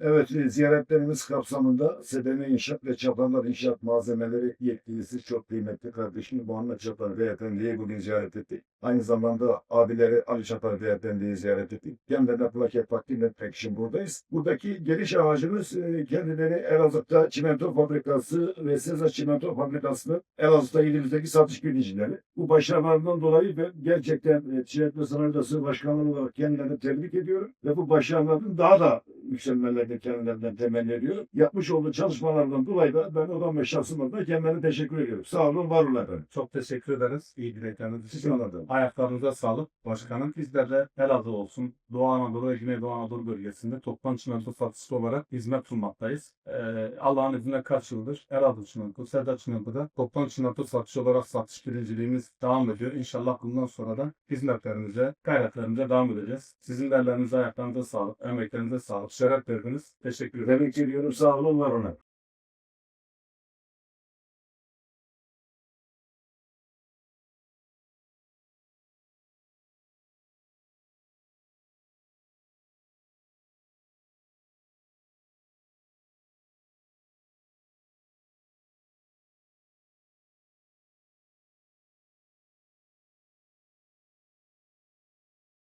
Evet, e, ziyaretlerimiz kapsamında Sedeme İnşaat ve Çapanlar İnşaat Malzemeleri yetkilisi çok kıymetli kardeşim Muhammed Çapan Beyefendi'yi bugün ziyaret ettik. Aynı zamanda abileri Ali Çapan Beyefendi'yi ziyaret ettik. Kendilerine plaket takdim etmek için buradayız. Buradaki geliş amacımız e, kendileri Elazığ'da çimento fabrikası ve Seza Çimento Fabrikası'nın Elazığ'da ilimizdeki satış bilicileri. Bu başarılarından dolayı ben gerçekten e, Ticaret ve Sanayi Odası Başkanlığı olarak kendilerini tebrik ediyorum ve bu başarıların daha da yükselmelerini kendilerinden temenni ediyorum. Yapmış olduğu çalışmalardan dolayı da ben odam ve şahsım adına kendilerine teşekkür ediyorum. Sağ olun, var olun efendim. Çok teşekkür ederiz. İyi dilekleriniz için. anladım. Ayaklarınıza sağlık başkanım. Bizler de Elazığ olsun, Doğu Anadolu ve Güneydoğu Anadolu bölgesinde toptan çimento satıcısı olarak hizmet sunmaktayız. Ee, Allah'ın izniyle kaç yıldır Elazığ çimento, Serdar çimento'da toptan çimento satıcı olarak satış birinciliğimiz devam ediyor. İnşallah bundan sonra da hizmetlerimize, gayretlerimize devam edeceğiz. Sizin de ellerinize, ayaklarınıza sağlık, emeklerinize sağlık. Şeref verdiniz. Teşekkür ederim. Tebrik ediyorum. Sağ olun, var olun.